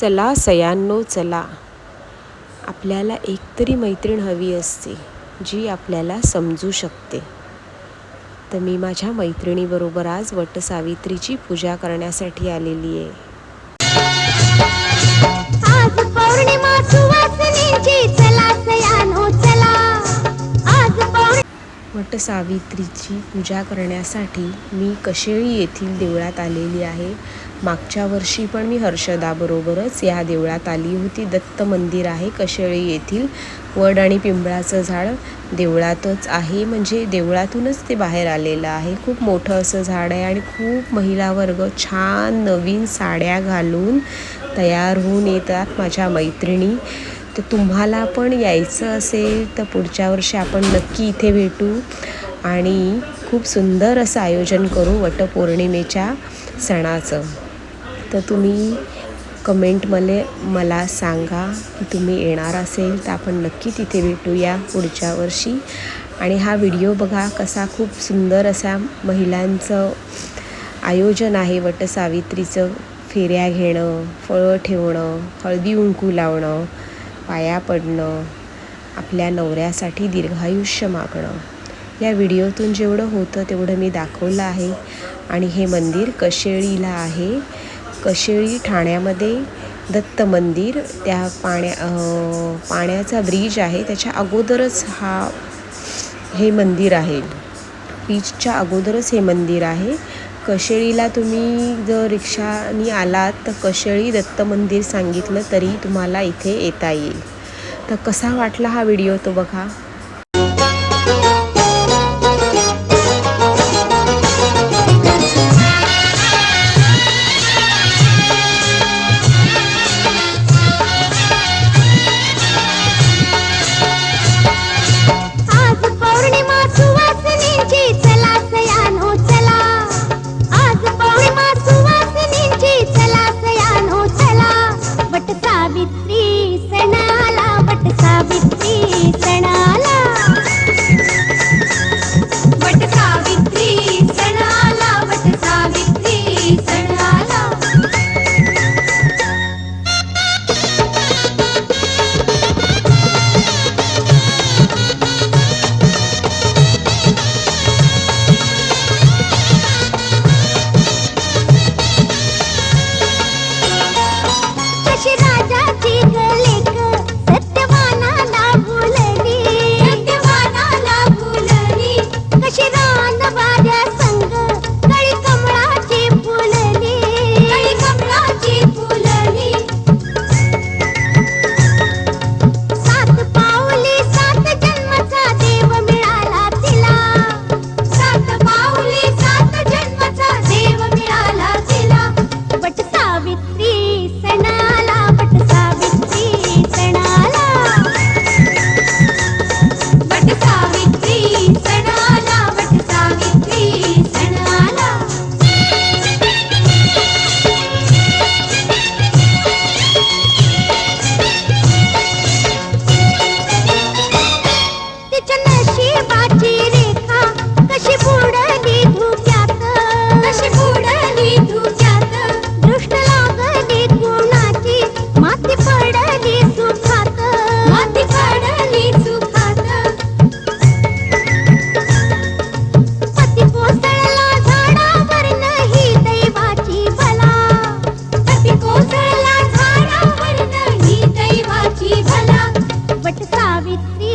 चला सयांनो चला. आपल्याला एकतरी मैत्रीण हवी असते जी आपल्याला समजू शकते. तर मी माझ्या मैत्रिणीबरोबर आज वटसावित्रीची पूजा करण्यासाठी आलेली आहे. वटसावित्रीची पूजा करण्यासाठी मी कशेळी येथील देवळात आलेली आहे. मागच्या वर्षी पण मी हर्षदाबरोबरच या देवळात आली होती. दत्त मंदिर आहे कशेळी येथील. वड आणि पिंपळाचं झाड देवळातच आहे. म्हणजे देवळातूनच ते बाहेर आलेलं आहे. खूप मोठं असं झाड आहे आणि खूप महिला वर्ग छान नवीन साड्या घालून तयार होऊन येतात माझ्या मैत्रिणी. तर तुम्हाला पण यायचं असेल तर पुढच्या वर्षी आपण नक्की इथे भेटू आणि खूप सुंदर असं आयोजन करू वटपौर्णिमेच्या सणाचं. तर तुम्ही कमेंटमध्ये मला सांगा की तुम्ही येणार असेल तर आपण नक्की तिथे भेटूया पुढच्या वर्षी. आणि हा व्हिडिओ बघा कसा खूप सुंदर असा महिलांचं आयोजन आहे. वटसावित्रीचं फेऱ्या घेणं फळं ठेवणं हळदी उंकू लावणं पाया पडणं आपल्या नवऱ्यासाठी दीर्घायुष्य मागणं. या व्हिडिओतून जेवढं होतं तेवढं मी दाखवलं आहे. आणि हे मंदिर कशेळीला आहे. कशेळी ठाण्यामध्ये दत्त मंदिर त्या पाण्या पाण्याचा ब्रिज आहे. त्याच्या अगोदरच हा हे मंदिर आहे. बीचच्या अगोदरच हे मंदिर आहे. कशेळीला तुम्ही जर रिक्षानी आलात तर कशेळी दत्त मंदिर सांगितलं तरी तुम्हाला इथे येता येईल. तर कसा वाटला हा व्हिडिओ तो बघा? సావిత్రీ